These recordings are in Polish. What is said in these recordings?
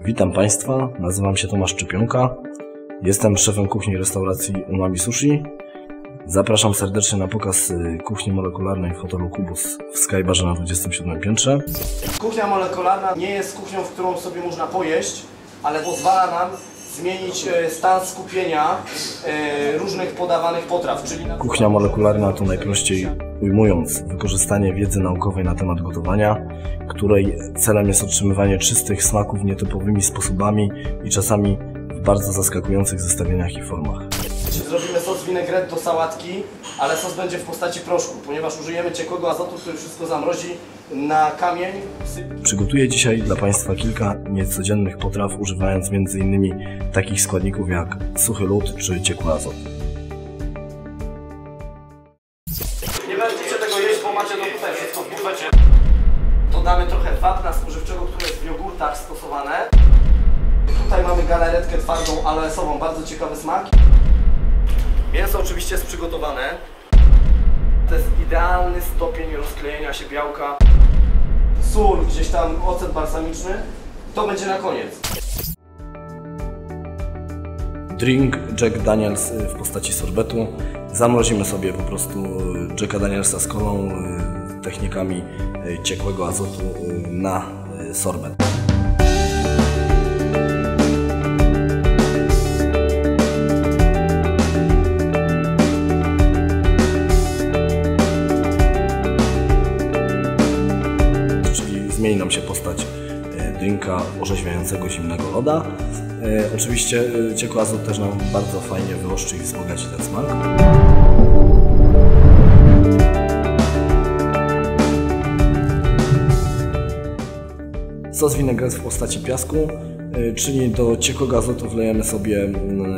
Witam Państwa, nazywam się Tomasz Czypionka. Jestem szefem kuchni restauracji Umami Sushi. Zapraszam serdecznie na pokaz y, kuchni molekularnej w hotelu Kubus w Skybarze na 27 piętrze. Kuchnia molekularna nie jest kuchnią, w którą sobie można pojeść, ale pozwala nam zmienić e, stan skupienia różnych podawanych potraw, czyli na Kuchnia molekularna to najprościej ujmując wykorzystanie wiedzy naukowej na temat gotowania, której celem jest otrzymywanie czystych smaków nietypowymi sposobami i czasami w bardzo zaskakujących zestawieniach i formach. Zrobimy sos vinaigrette do sałatki, ale sos będzie w postaci proszku, ponieważ użyjemy ciekłego azotu, który wszystko zamrozi na kamień. Przygotuję dzisiaj dla Państwa kilka niecodziennych potraw, używając m.in. takich składników jak suchy lód czy ciekły azot. Nie będziecie tego jeść, bo macie to tutaj wszystko w bufecie. Dodamy trochę wapna spożywczego, które jest w jogurtach stosowane. Tutaj mamy galaretkę twardą, aloesową, bardzo ciekawy smak. Mięso oczywiście jest przygotowane. To jest idealny stopień rozklejenia się białka. Sól, gdzieś tam ocet balsamiczny. To będzie na koniec. Drink Jack Daniels w postaci sorbetu. Zamrozimy sobie po prostu Jacka Danielsa z kolą y, technikami y, ciekłego azotu y, na sorbet. Drinka orzeźwiającego zimnego loda. E, Oczywiście e, ciekły azot też nam bardzo fajnie wyostrzy i wzbogaci ten smak. Sos vinaigrette w postaci piasku, e, czyli do ciekłego azotu wlejemy sobie mm,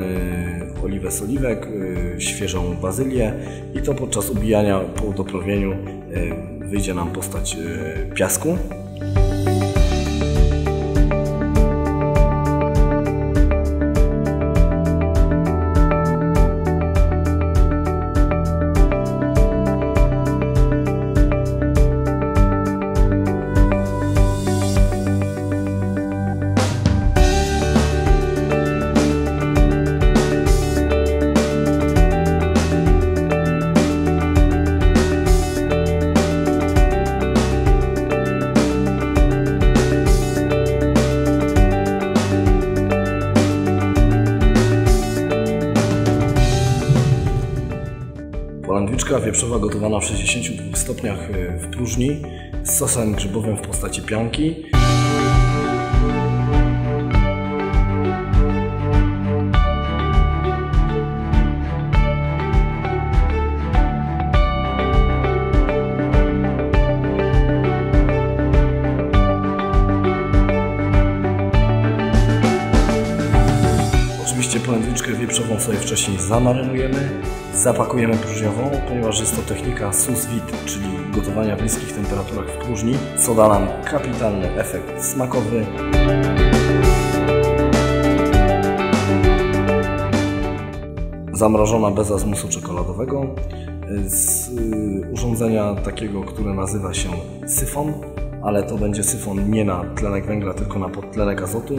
e, oliwę z oliwek, e, świeżą bazylię i to podczas ubijania po doprawieniu e, wyjdzie nam postać piasku. Polandwiczka wieprzowa gotowana w 62 stopniach y, w próżni z sosem grzybowym w postaci pianki. Oczywiście polędwiczkę wieprzową sobie wcześniej zamarynujemy, zapakujemy próżniową, ponieważ jest to technika sous vide, czyli gotowania w niskich temperaturach w próżni, co da nam kapitalny efekt smakowy. Zamrożona beza z musu czekoladowego z y, urządzenia takiego, które nazywa się syfon, ale to będzie syfon nie na tlenek węgla, tylko na podtlenek azotu.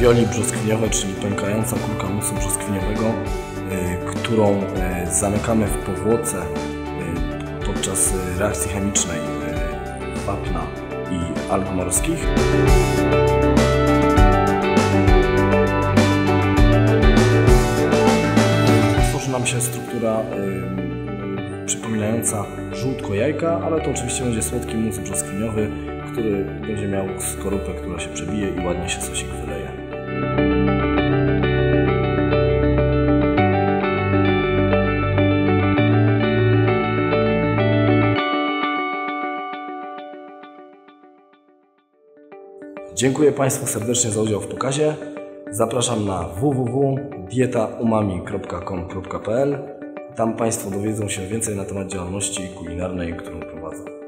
Ravioli brzoskwiniowe, czyli pękająca kulka musu brzoskwiniowego, y, którą y, zamykamy w powłoce y, podczas reakcji chemicznej wapna i alg morskich. Tworzy nam się struktura przypominająca żółtko jajka, ale to oczywiście będzie słodki mus brzoskwiniowy, który będzie miał skorupę, która się przebije i ładnie się sosik wyleje. Dziękuję Państwu serdecznie za udział w pokazie. Zapraszam na www.dietaumami.com.pl Tam Państwo dowiedzą się więcej na temat działalności kulinarnej, którą prowadzimy.